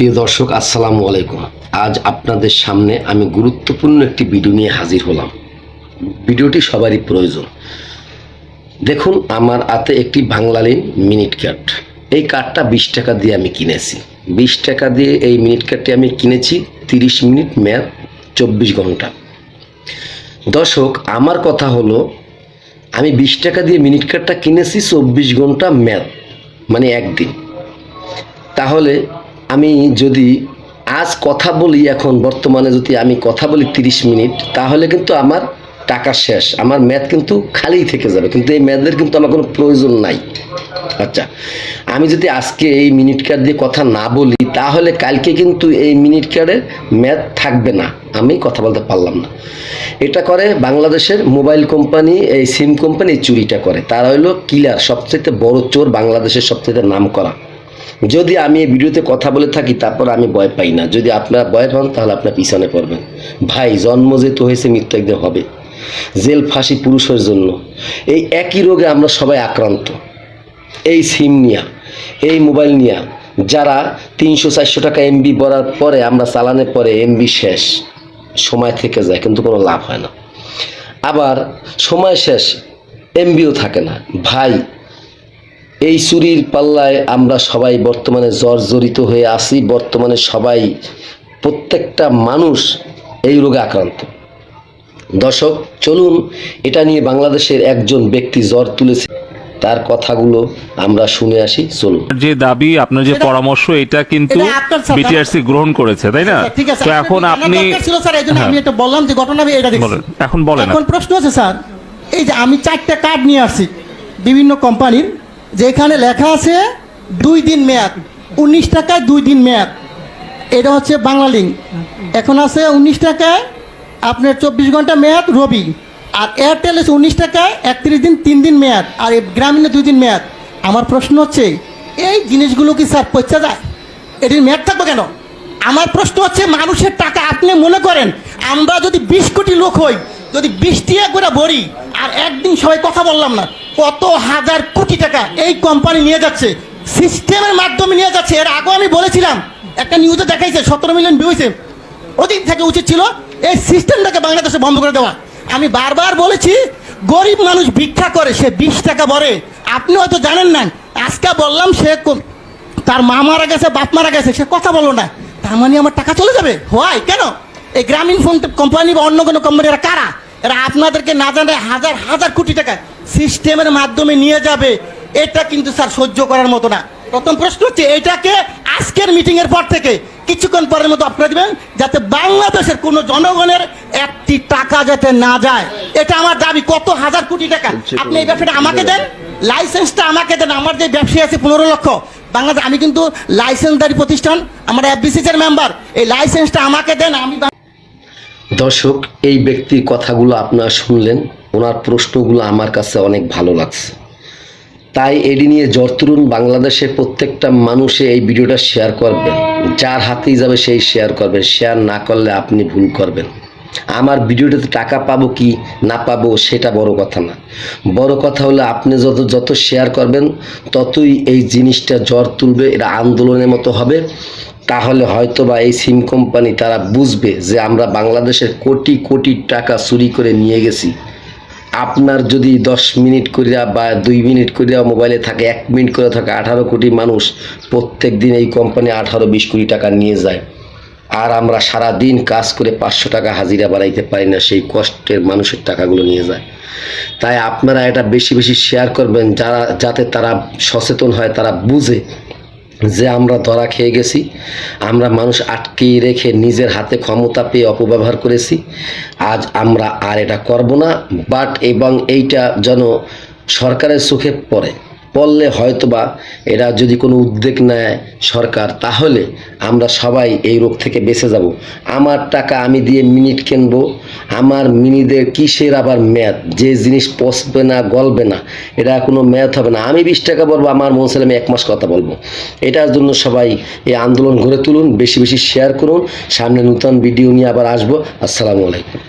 প্রিয় দর্শক, আসসালামু আলাইকুম। আজ আপনাদের সামনে আমি গুরুত্বপূর্ণ একটি ভিডিও নিয়ে হাজির হলাম। ভিডিওটি সবারই প্রয়োজন। দেখুন, আমার হাতে একটি বাংলালিন মিনিট কার্ড। এই কার্ডটা বিশ টাকা দিয়ে আমি কিনেছি। বিশ টাকা দিয়ে এই মিনিট কার্ডটি আমি কিনেছি তিরিশ মিনিট মেয়াদ, চব্বিশ ঘণ্টা। দর্শক, আমার কথা হলো, আমি বিশ টাকা দিয়ে মিনিট কার্ডটা কিনেছি চব্বিশ ঘণ্টা মেয়াদ মানে একদিন। তাহলে আমি যদি আজ কথা বলি এখন, বর্তমানে যদি আমি কথা বলি তিরিশ মিনিট, তাহলে কিন্তু আমার টাকা শেষ। আমার ম্যাথ কিন্তু খালিই থেকে যাবে, কিন্তু এই ম্যাথের কিন্তু আমার কোনো প্রয়োজন নাই। আচ্ছা আমি যদি আজকে এই মিনিট কার্ড দিয়ে কথা না বলি, তাহলে কালকে কিন্তু এই মিনিট কার্ডের ম্যাথ থাকবে না। আমি কথা বলতে পারলাম না। এটা করে বাংলাদেশের মোবাইল কোম্পানি, এই সিম কোম্পানি চুরিটা করে। তারা হলো কিলার সবচেয়ে বড় চোর বাংলাদেশের সবচেয়ে নাম করা যদি আমি এই ভিডিওতে কথা বলে থাকি, তারপর আমি ভয় পাই না। যদি আপনারা ভয় পান, তাহলে আপনার পিছনে পড়বেন। ভাই, জন্ম যেহেতু হয়েছে মৃত্যু একদিন হবে। জেল ফাঁসি পুরুষের জন্য। এই একই রোগে আমরা সবাই আক্রান্ত। এই সিম নিয়া, এই মোবাইল নিয়া, যারা তিনশো চারশো টাকা এমবি ভরার পরে আমরা চালানোর পরে এমবি শেষ। সময় থেকে যায়, কিন্তু কোনো লাভ হয় না। আবার সময় শেষ এমবিও থাকে না। ভাই এই চুরির পাল্লায় আমরা সবাই বর্তমানে জর্জরিত হয়ে আছি। বর্তমানে সবাই প্রত্যেকটা মানুষ এই রোগে আক্রান্ত। দর্শক চলুন এটা নিয়ে বাংলাদেশের একজন ব্যক্তি জ্বর তুলেছে। তার কথাগুলো আমরা শুনে আসি। চলুন। যে দাবি আপনার যে পরামর্শ এটা কিন্তু বিটিআরসি গ্রহণ করেছে তাই না? আচ্ছা, ঠিক আছে তো এখন আপনি ছিল স্যার হ্যাঁ, আমি এটা বললাম যে ঘটনা আমি এটা দেখছি। বলেন এখন বলেন এখন প্রশ্ন আছে স্যার এই যে আমি চারটা কার্ড নিয়ে আসছি বিভিন্ন কোম্পানির যেখানে লেখা আছে দুই দিন মেয়াদ, উনিশ টাকায় দুই দিন মেয়াদ। এটা হচ্ছে বাংলা লিঙ্ক। এখন আছে উনিশ টাকায় আপনার চব্বিশ ঘণ্টা মেয়াদ রবি, আর এয়ারটেল আছে উনিশ টাকায় একত্রিশ দিন তিন দিন মেয়াদ, আর গ্রামীণে দুই দিন মেয়াদ। আমার প্রশ্ন হচ্ছে, এই জিনিসগুলো কি স্যার পচা যায়? এটির মেয়াদ থাকবে কেন? আমার প্রশ্ন হচ্ছে, মানুষের টাকা আপনি মনে করেন, আমরা যদি বিশ কোটি লোক হই, যদি বিশ টিয়া করে ভরি, আর একদিন সবাই কথা বললাম না কত হাজার কোটি টাকা এই কোম্পানি নিয়ে যাচ্ছে সিস্টেমের মাধ্যমে নিয়ে যাচ্ছে। এর আগেও আমি বলেছিলাম, একটা নিউজে দেখাইছে, সতেরো মিলিয়ন ভিউ হয়েছে ওদিক থেকে উচিত ছিল এই সিস্টেমটাকে বাংলাদেশে বন্ধ করে দেওয়া। আমি বারবার বলেছি, গরিব মানুষ ভিক্ষা করে, সে বিশ টাকা ভরে। আপনি হয়তো জানেন না, আজকে বললাম সে তার মা মারা গেছে, বাপ মারা গেছে, সে কথা বলল না। তার মানে আমার টাকা চলে যাবে? হয় কেন? এই গ্রামীণ ফোন কোম্পানি বা অন্য কোনো কোম্পানি এরা কারা? এরা আপনাদেরকে না জানে হাজার হাজার কোটি টাকা সিস্টেমের মাধ্যমে নিয়ে যাবে। এটা কিন্তু স্যার সহ্য করার মতো না। প্রথম প্রশ্ন হচ্ছে এটাকে আজকের মিটিং এর পর থেকে কিছুক্ষণ পরের মতো আপনারা দিবেন যাতে বাংলাদেশের কোনো জনগণের একটি টাকা যাতে না যায়। এটা আমার দাবি কত হাজার কোটি টাকা? আপনি এই ব্যবসাটা আমাকে দেন লাইসেন্সটা আমাকে দেন। আমার যে ব্যবসায়ী আছে পনেরো লক্ষ। বাংলাদেশ আমি কিন্তু লাইসেন্সদারি প্রতিষ্ঠান আমার এফবিসিসের মেম্বার এই লাইসেন্সটা আমাকে দেন আমি দর্শক, এই ব্যক্তির কথাগুলো আপনারা শুনলেন, ওনার প্রশ্নগুলো আমার কাছে অনেক ভালো লাগছে। তাই এডি নিয়ে জর্তুরুন বাংলাদেশের প্রত্যেকটা মানুষে এই ভিডিওটা শেয়ার করবেন। যার হাতেই যাবে সেই শেয়ার করবেন। শেয়ার না করলে আপনি ভুল করবেন। আমার ভিডিওটাতে টাকা পাবো কি, না পাবো সেটা বড় কথা না। বড় কথা হলো আপনি যত যত শেয়ার করবেন, ততই এই জিনিসটা জ্বর তুলবে, এটা আন্দোলনের মতো হবে। তাহলে হয়তো বা এই সিম কোম্পানি তারা বুঝবে যে আমরা বাংলাদেশের কোটি কোটি টাকা চুরি করে নিয়ে গেছি। আপনার যদি দশ মিনিট করিয়া বা দুই মিনিট করিয়া মোবাইলে থাকে, এক মিনিট করে থাকে আঠারো কোটি মানুষ প্রত্যেক দিন এই কোম্পানি আঠারো বিশ কোটি টাকা নিয়ে যায়। আর আমরা সারা দিন কাজ করে পাঁচশো টাকা হাজিরা বাড়াইতে পারি না, সেই কষ্টের মানুষের টাকাগুলো নিয়ে যায়। তাই আপনারা এটা বেশি বেশি শেয়ার করবেন, যারা যাতে তারা সচেতন হয়, তারা বুঝে যে আমরা ধরা খেয়ে গেছি, আমরা মানুষ আটকিয়ে রেখে নিজের হাতে ক্ষমতা পেয়ে অপব্যবহার করেছি, আজ আমরা আর এটা করব না বাট এবং এইটা যেন সরকারের চোখে পড়ে। পড়লে হয়তোবা এরা যদি কোনো উদ্যোগ নেয় সরকার, তাহলে আমরা সবাই এই রোগ থেকে বেঁচে যাব। আমার টাকা আমি দিয়ে মিনিট কিনবো, আমার মিনিদের কিসের আবার ম্যাথ যে জিনিস পচবে না, গলবে না, এটা কোনো ম্যাথ হবে না। আমি বিশ টাকা বলব আমার মন আমি এক মাস কথা বলব। এটার জন্য সবাই এই আন্দোলন গড়ে তুলুন, বেশি বেশি শেয়ার করুন। সামনে নূতন ভিডিও নিয়ে আবার আসব। আসসালামু আলাইকুম।